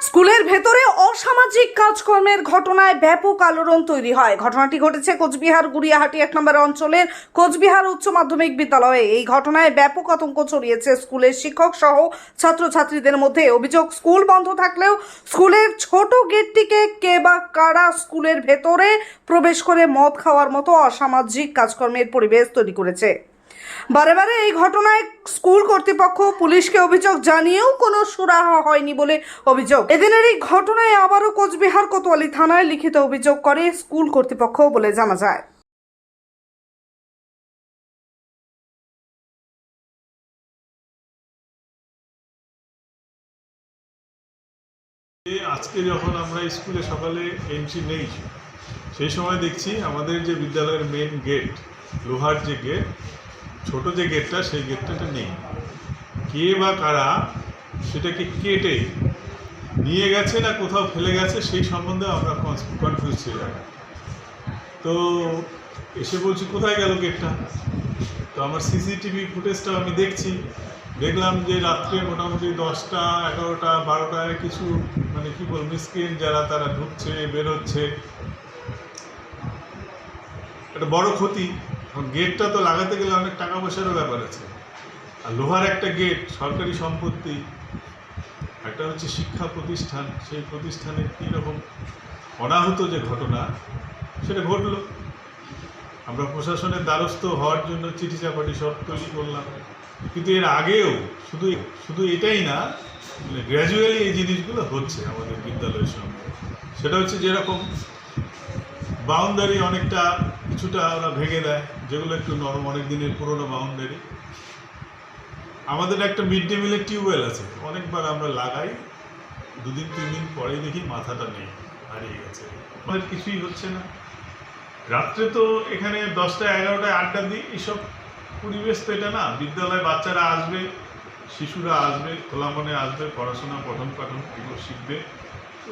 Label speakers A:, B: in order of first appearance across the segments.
A: স্কুলের ভেতরে অসামাজিক কাজকর্মের ঘটনায় ব্যাপক আলোড়ন তৈরি হয়। ঘটনাটি ঘটেছে কোচবিহার গুড়িয়াহাটি এক নম্বর অঞ্চলের কোচবিহার উচ্চ মাধ্যমিক বিদ্যালয়ে। এই ঘটনায় ব্যাপক আতঙ্ক ছড়িয়েছে স্কুলের শিক্ষক সহ ছাত্রছাত্রীদের মধ্যে। অভিযোগ, স্কুল বন্ধ থাকলেও স্কুলের ছোট গেটটিকে কে বা কারা স্কুলের ভেতরে প্রবেশ করে মদ খাওয়ার মতো অসামাজিক কাজকর্মের পরিবেশ তৈরি করেছে। বারে বারে এই ঘটনায় স্কুল কর্তৃপক্ষ পুলিশকে অভিযোগ জানিয়েও কোনো সুরাহা হয়নি বলে অভিযোগ। এদিনের এই ঘটনায় আবারও কোচবিহার কোতোয়ালি থানায় লিখিত অভিযোগ করে স্কুল কর্তৃপক্ষ বলে জানা যায়।
B: আজকে যখন আমরা স্কুলে সকালে এন্ট্রি নেই, সেই সময় দেখছি আমাদের যে বিদ্যালয়ের মেন গেট লোহার যে গেট ছোট যে গেটটা সেই গেটটা নেই। কে বা কারা সেটাকে কেটে নিয়ে গেছে না কোথাও ফেলে গেছে, সেই সম্বন্ধে আমরা কনফিউজ ছিলাম। তো এসে বলছি, কোথায় গেল গেটটা তো আমার সিসিটিভি ফুটেজটা আমি দেখছি। দেখলাম যে রাত্রে মোটামুটি দশটা, এগারোটা বারোটায় কিছু মানে কি বল মিসকিন যারা, তারা ঢুকছে, বেরোচ্ছে। একটা বড় ক্ষতি। এখন গেটটা তো লাগাতে গেলে অনেক টাকা পয়সারও ব্যাপার আছে। আর লোহার একটা গেট, সরকারি সম্পত্তি, একটা হচ্ছে শিক্ষা প্রতিষ্ঠান, সেই প্রতিষ্ঠানের কীরকম অনাহত যে ঘটনা, সেটা ঘটলো। আমরা প্রশাসনের দ্বারস্থ হওয়ার জন্য চিঠি চাপাটি সব তৈরি করলাম। কিন্তু এর আগেও শুধু শুধু এটাই না মানে গ্র্যাজুয়ালি এই জিনিসগুলো হচ্ছে আমাদের বিদ্যালয়ের সঙ্গে। সেটা হচ্ছে যেরকম বাউন্ডারি অনেকটা কিছুটা ওরা ভেঙে দেয়, যেগুলো একটু নরম অনেক দিনের পুরনো বাউন্ডারি আমাদের একটা মিড ডে মিলের টিউবওয়েল আছে, অনেকবার আমরা লাগাই, দুদিন তিন দিন পরেই দেখি মাথাটা নেই, হারিয়ে গেছে। আমাদের কিছুই হচ্ছে না। রাত্রে তো এখানে দশটা এগারোটায় আড্ডা দিই এইসব পরিবেশ তো এটা না। বিদ্যালয়ে বাচ্চারা আসবে, শিশুরা আসবে খোলা মনে আসবে, পড়াশোনা পঠন পাঠন এগুলো শিখবে।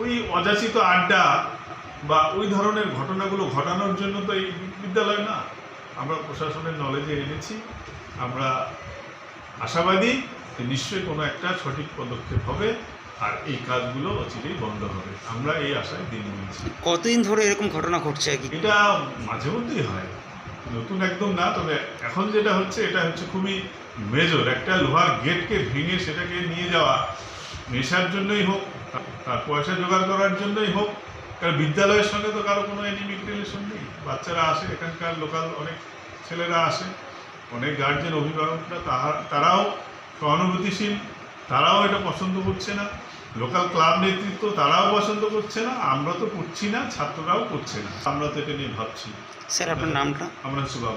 B: ওই অযাচিত আড্ডা বা ওই ধরনের ঘটনাগুলো ঘটানোর জন্য তো এই বিদ্যালয় না। আমরা প্রশাসনের নলেজে এনেছি। আমরা আশাবাদী যে নিশ্চয়ই কোনো একটা সঠিক পদক্ষেপ হবে আর এই কাজগুলো অচিরেই বন্ধ হবে। আমরা এই আশায় দিন গুনছি।
C: কতদিন ধরে এরকম ঘটনা ঘটছে কি?
B: এটা মাঝে মধ্যেই হয়। নতুন একদম না তবে এখন যেটা হচ্ছে এটা হচ্ছে খুবই মেজর একটা লোহার গেটকে ভেঙে সেটাকে নিয়ে যাওয়া নেশার জন্যই হোক তার পয়সা জোগাড় করার জন্যই হোক কারণ বিদ্যালয়ের সঙ্গে তো কারও কোনো এনিমিক রিলেশন নেই। বাচ্চারা আসে এখানকার লোকাল অনেক ছেলেরা আসে অনেক গার্জেন অভিভাবকরা তাহার তারাও সহানুভূতিশীল তারাও এটা পছন্দ করছে না। লোকাল ক্লাব নেতৃত্ব তারাও পছন্দ করছে না আমরা তো করছি না ছাত্ররাও করছে না। আমরা তো এটা নিয়ে ভাবছি।
C: স্যার আপনার নামটা?
B: আমরা শুভাম